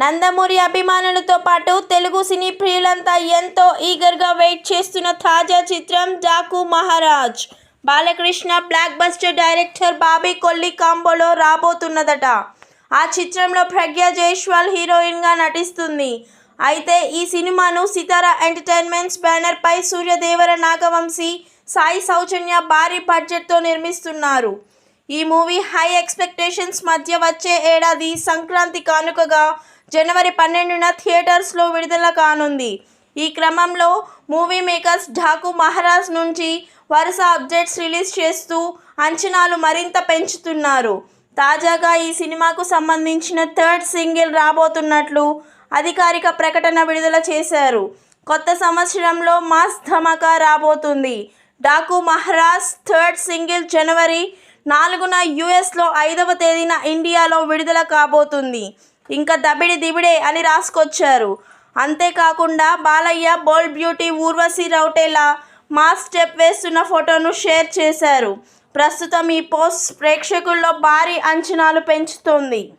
నందమూరి అభిమానులతో పాటు తెలుగు సినీ ప్రియులంతా ఎంతో ఈగర్గా వెయిట్ చేస్తున్న తాజా చిత్రం Daaku Maharaj. Balakrishna blockbuster director Bobby Kolli కాంబోలో రాబోతున్నదట. ఆ చిత్రంలో ప్రజ్ఞ జైష్వాల్ హీరోయిన్గా నటిస్తుంది. అయితే ఈ సినిమాను సితారా ఎంటర్టైన్మెంట్స్ బ్యానర్పై సూర్యదేవర నాగవంశీ సాయి సౌజన్య భారీ బడ్జెట్తో నిర్మిస్తున్నారు. ఈ మూవీ హై ఎక్స్పెక్టేషన్స్ మధ్య వచ్చే ఏడాది సంక్రాంతి కానుకగా జనవరి పన్నెండున థియేటర్స్లో విడుదల కానుంది. ఈ క్రమంలో మూవీ మేకర్స్ ఢాకు మహారాజ్ నుంచి వరుస అప్డేట్స్ రిలీజ్ చేస్తూ అంచనాలు మరింత పెంచుతున్నారు. తాజాగా ఈ సినిమాకు సంబంధించిన థర్డ్ సింగిల్ రాబోతున్నట్లు అధికారిక ప్రకటన విడుదల చేశారు. కొత్త సంవత్సరంలో మాస్ ధమాకా రాబోతుంది. డాకు మహారాజ్ థర్డ్ సింగిల్ జనవరి నాలుగున యుఎస్లో ఐదవ తేదీన ఇండియాలో విడుదల కాబోతుంది. ఇంకా దబిడి దిబిడే అని రాసుకొచ్చారు. అంతేకాకుండా Balayya bold beauty Urvashi Rautela mass step వేస్తున్న ఫోటోను షేర్ చేశారు. ప్రస్తుతం ఈ పోస్ట్ ప్రేక్షకుల్లో భారీ అంచనాలు పెంచుతోంది.